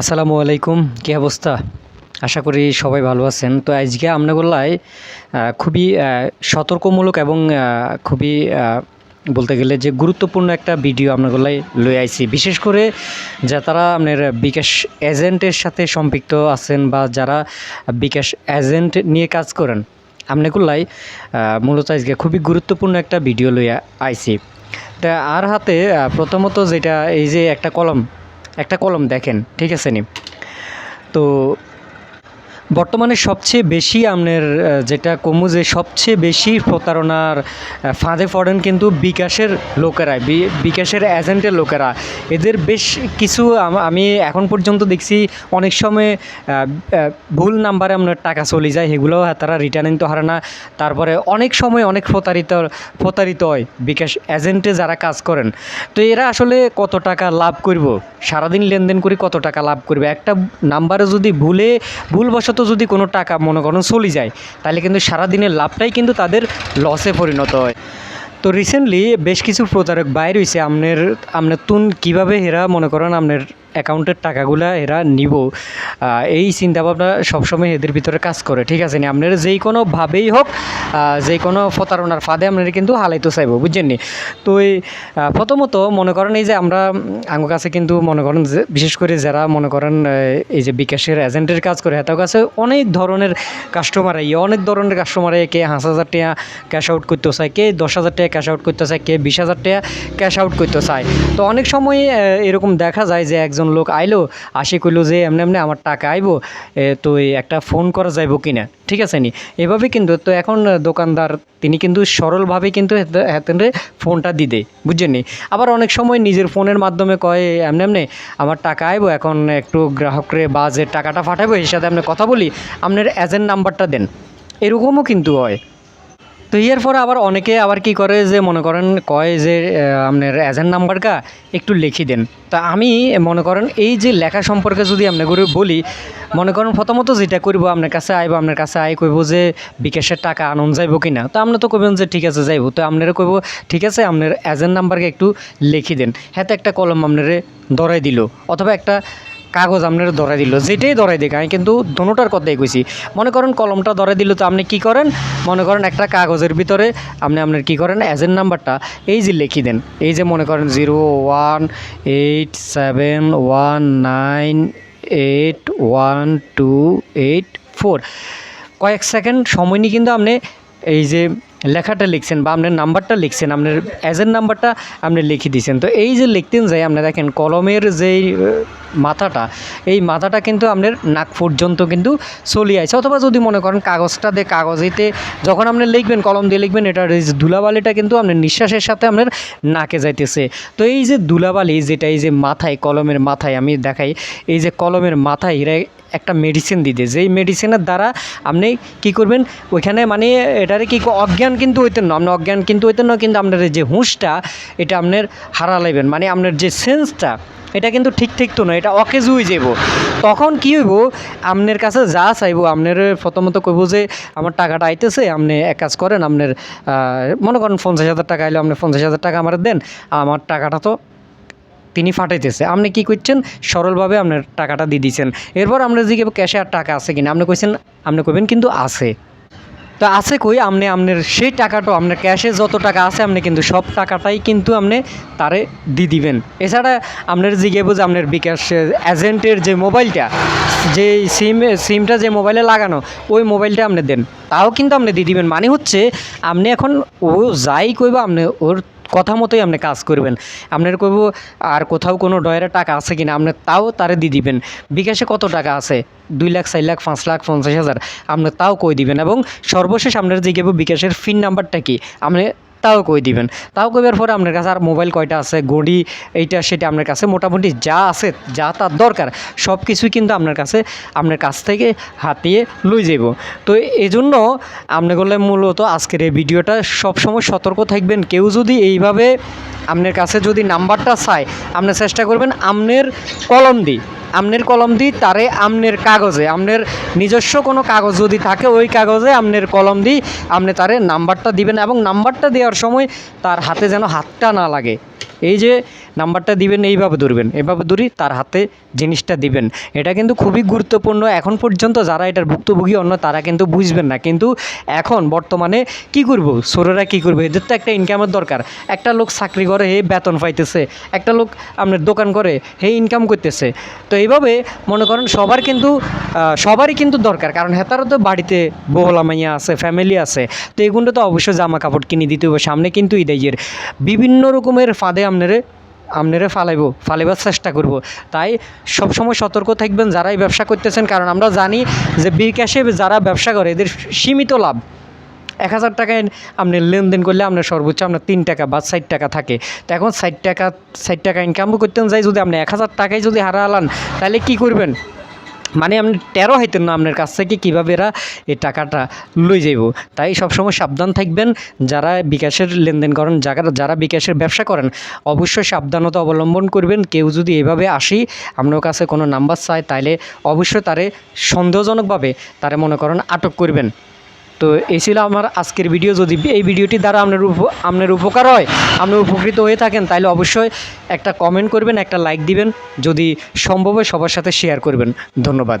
আসসালামু আলাইকুম, কী অবস্থা? আশা করি সবাই ভালো আছেন। তো আজকে আমনাগোল্লায় খুবই সতর্কমূলক এবং খুবই বলতে গেলে যে গুরুত্বপূর্ণ একটা ভিডিও আপনাগুলাই লয়ে আইছি। বিশেষ করে যা তারা আপনার বিকাশ এজেন্টের সাথে সম্পৃক্ত আছেন বা যারা বিকাশ এজেন্ট নিয়ে কাজ করেন আপনাগুলাই মূলত আজকে খুবই গুরুত্বপূর্ণ একটা ভিডিও লইয়া আইছি। তা আর হাতে প্রথমত যেটা এই যে একটা কলম একটা কলম দেখেন ঠিক আছে নি? তো বর্তমানে সবচেয়ে বেশি আপনার যেটা কমু যে সবচেয়ে বেশি প্রতারণার ফাঁদে পড়েন কিন্তু বিকাশের লোকেরা বিকাশের এজেন্টের লোকেরা। এদের বেশ কিছু আমি এখন পর্যন্ত দেখছি অনেক সময় ভুল নাম্বারে আপনার টাকা চলে যায় সেগুলোও তারা রিটার্নিং তো হারে না। তারপরে অনেক সময় অনেক প্রতারিত প্রতারিত হয় বিকাশ এজেন্টে যারা কাজ করেন। তো এরা আসলে কত টাকা লাভ করব? সারাদিন লেনদেন করে কত টাকা লাভ করবে? একটা নাম্বারে যদি ভুলে, ভুলবশত যদি কোনো টাকা, মনে করেন চলে যায়, তাহলে কিন্তু সারাদিনের লাভটাই কিন্তু তাদের লসে পরিণত হয়। তো রিসেন্টলি বেশ কিছু প্রতারক বাইর হয়েছে আপনার আপনার তুন কীভাবে হেরা, মনে করেন আপনার অ্যাকাউন্টের টাকাগুলা এরা নিব। এই চিন্তাভাবনা সবসময় এদের ভিতরে কাজ করে, ঠিক আছে নি? আপনার যেই কোনোভাবেই হোক যে কোনো প্রতারণার ফাঁদে আপনারা কিন্তু হালাইতে চাইব, বুঝছেন নি? তো এই প্রথমত মনে করেন এই যে আমরা আমার কাছে কিন্তু মনে করেন বিশেষ করে যারা মনে করেন এই যে বিকাশের এজেন্টের কাজ করে তার কাছে অনেক ধরনের কাস্টমার আই অনেক ধরনের কাস্টমার কে পাঁচ হাজার টাকা ক্যাশ আউট করতে চায়, কে দশ হাজার টাকা ক্যাশ আউট করতে চায়, কে বিশ হাজার টাকা ক্যাশ আউট করতে চায়। তো অনেক সময় এরকম দেখা যায় যে একজন লোক আইলো, আসে কইলো যে, এমনি এমনি আমার টাকা আইবো তো একটা ফোন করা যাইব কিনা? ঠিক আছে নি? এভাবে কিন্তু, তো এখন দোকানদার, তিনি কিন্তু সরলভাবে কিন্তু হাতে ফোনটা দিতে বুঝছেন নি? আবার অনেক সময় নিজের ফোনের মাধ্যমে কয়, এমনি এমনি আমার টাকা আইবো, এখন একটু গ্রাহকরে বা যে টাকাটা পাঠাবো এর সাথে আপনি কথা বলি, আপনার এজেন্ট নাম্বারটা দেন। এরকমও কিন্তু হয়। তো এর পরে আবার অনেকে আবার কি করে যে, মনে করেন, কয় যে আপনার এজেন্ট নাম্বারটা একটু লিখি দেন। তা আমি মনে করেন, এই যে লেখা সম্পর্কে যদি আপনার করে বলি, মনে করেন প্রথমত যেটা করব আপনার কাছে আইব, আপনার কাছে আই কইব যে, বিকাশের টাকা আনন্দ যাইব কি না তো আপনি তো কইবেন যে, ঠিক আছে, যাইব। তো আপনারা কইব, ঠিক আছে, আপনার এজেন্ট নাম্বারকে একটু লিখি দেন। হ্যাঁ একটা কলম আপনারে ধরাই দিল। অথবা একটা কাগজ আপনার ধরাই দিল, যেটাই ধরাই দিক, আমি কিন্তু দোনোটার কথাই কইছি। মনে করেন কলমটা ধরাই দিল তো আপনি কি করেন? মনে করেন একটা কাগজের ভিতরে আপনি আপনার কি করেন? এজেন্ট নাম্বারটা এই যে লিখি দেন। এই যে মনে করেন zero one eight seven one nine eight one two eight four. কয়েক সেকেন্ড সময় নিয়ে কিন্তু আপনি এই যে লেখাটা লিখছেন বা আপনার নাম্বারটা লিখছেন, আপনার এজেন্ট নাম্বারটা আপনি লিখে দিয়েছেন তো এই যে লিখতেন যাই আপনি দেখেন কলমের যেই মাথাটা, এই মাথাটা কিন্তু আপনার নাক পর্যন্ত কিন্তু চলে আসে। অথবা যদি মনে করেন কাগজটা দিয়ে কাগজেতে যখন আপনি লিখবেন, কলম দিয়ে লিখবেন, এটার এই যে ধুলাবালিটা কিন্তু আপনার নিঃশ্বাসের সাথে আপনার নাকে যাইতেছে। তো এই যে ধুলাবালি, যেটা এই যে মাথায়, কলমের মাথায় আমি দেখাই, এই যে কলমের মাথায় এরা একটা মেডিসিন দিতে যেই মেডিসিনের দ্বারা আপনি কি করবেন, ওইখানে মানে এটারে কি অজ্ঞান কিন্তু হইতেন না। আপনি অজ্ঞান কিন্তু হইতেন না, কিন্তু আপনার যে হুঁশটা, এটা আপনার হারা লাইবেন মানে আপনার যে সেন্সটা এটা কিন্তু ঠিক ঠিক তো না, এটা অকেজ হয়ে যাব তখন কি হইব, আপনার কাছে যা চাইব, আপনার প্রথমত কইব যে, আমার টাকাটা আইতেছে, আপনি এক কাজ করেন, আপনার মনে করেন পঞ্চাশ হাজার টাকা আইলে, আপনি পঞ্চাশ হাজার টাকা আমার দেন, আমার টাকাটা তো তিনি ফাটাইতেছে। আপনি কি করছেন সরলভাবে আপনার টাকাটা দিয়ে দিচ্ছেন এরপর আমরা জিজ্ঞেস ক্যাশে আর টাকা আছে কিনা, আপনি কইছেন, আপনি কইবেন কিন্তু আছে। তো আছে কই? আপনি, আপনার সেই টাকাটা, আপনার ক্যাশে যত টাকা আছে, আপনি কিন্তু সব টাকাটাই কিন্তু আপনি তারে দিয়ে দিবেন। এছাড়া আপনার জিজ্ঞেব যে আপনার বিকাশ এজেন্টের যে মোবাইলটা, যে সিম সিমটা যে মোবাইলে লাগানো, ওই মোবাইলটা আপনি দেন। তাও কিন্তু আপনি দিয়ে দিবেন। মানে হচ্ছে, আপনি এখন ও যাই কইবা, আপনি ওর কথা মতোই আপনি কাজ করবেন। আপনার কইব, আর কোথাও কোনো ডয়ের টাকা আছে কিনা? আপনি তাও তারে দিয়ে দিবেন। বিকাশে কত টাকা আছে? দুই লাখ, চার লাখ, পাঁচ লাখ, পঞ্চাশ হাজার। আপনি তাও কই দিবেন এবং সর্বশেষ আপনার জিজ্ঞেব বিকাশের ফিন নাম্বারটা কি? আপনি তাও কই দিবেন? তাও কইবার পরে আপনার কাছে আর মোবাইল কয়টা আছে গড়ি এইটা সেটা আপনার কাছে মোটামুটি যা আছে, যা তার দরকার সব কিছুই কিন্তু আপনার কাছে, আপনার কাছ থেকে হাতিয়ে লই যাব তো এই এজন্য আপনাগুলো মূলত আজকের এই ভিডিওটা সবসময় সতর্ক থাকবেন। কেউ যদি এইভাবে আপনার কাছে যদি নাম্বারটা চায় আপনি চেষ্টা করবেন আপনার কলম দিই আমনের কলম দিই, তারে আমনের কাগজে। আমনের নিজস্ব কোনো কাগজ যদি থাকে, ওই কাগজে আমনের কলম দিই আপনি তারে নাম্বারটা দিবেন এবং নাম্বারটা দেওয়ার সময় তার হাতে যেন হাতটা না লাগে। এই যে নাম্বারটা দিবেন, এইভাবে ধরবেন। এভাবে ধরি তার হাতে জিনিসটা দিবেন। এটা কিন্তু খুবই গুরুত্বপূর্ণ। এখন পর্যন্ত যারা এটার ভুক্তভোগী অন্য, তারা কিন্তু বুঝবেন না। কিন্তু এখন বর্তমানে কি করব? ছোটরা কি করবে? এদের তো একটা ইনকামের দরকার। একটা লোক চাকরি করে, হে বেতন পাইতেছে। একটা লোক আপনার দোকান করে, হে ইনকাম করতেছে। তো এইভাবে মনে করেন সবার কিন্তু সবারই কিন্তু দরকার। কারণ হেতারও তো বাড়িতে বহলা মাইয়া আছে ফ্যামিলি আছে। তো এগুলো তো অবশ্যই জামা কাপড় কিনে দিতে হবে সামনে কিন্তু ঈদের বিভিন্ন রকমের ফাঁদে আপনারে আপনারে ফালাইব, ফালাইবার চেষ্টা করব। তাই সবসময় সতর্ক থাকবেন যারাই ব্যবসা করতেছেন, কারণ আমরা জানি যে বিকাশে যারা ব্যবসা করে, এদের সীমিত লাভ। এক হাজার টাকায় আপনি লেনদেন করলে আপনার সর্বোচ্চ আপনার তিন টাকা বা ষাট টাকা থাকে। তো এখন ষাট টাকা ষাট টাকা ইনকামও করতে যাই যদি আপনি এক হাজার টাকায় যদি হারা আলান তাহলে কি করবেন? মানে আপনি টেরো হাইতেন না আপনার কাছ থেকে কীভাবে এরা এই টাকাটা লই যাইব। তাই সবসময় সাবধান থাকবেন, যারা বিকাশের লেনদেন করেন, যারা যারা বিকাশের ব্যবসা করেন, অবশ্যই সাবধানতা অবলম্বন করবেন। কেউ যদি এভাবে আসি, আপনার কাছে কোনো নাম্বার চায়, তাইলে অবশ্যই তারে সন্দেহজনকভাবে তারা মনে করেন আটক করবেন। তো এই ছিল আমার আজকের ভিডিও যদি এই ভিডিওটি দ্বারা আপনার আপনার উপকার হয়, আপনি উপকৃত হয়ে থাকেন, তাহলে অবশ্যই একটা কমেন্ট করবেন, একটা লাইক দিবেন। যদি সম্ভব হয় সবার সাথে শেয়ার করবেন। ধন্যবাদ।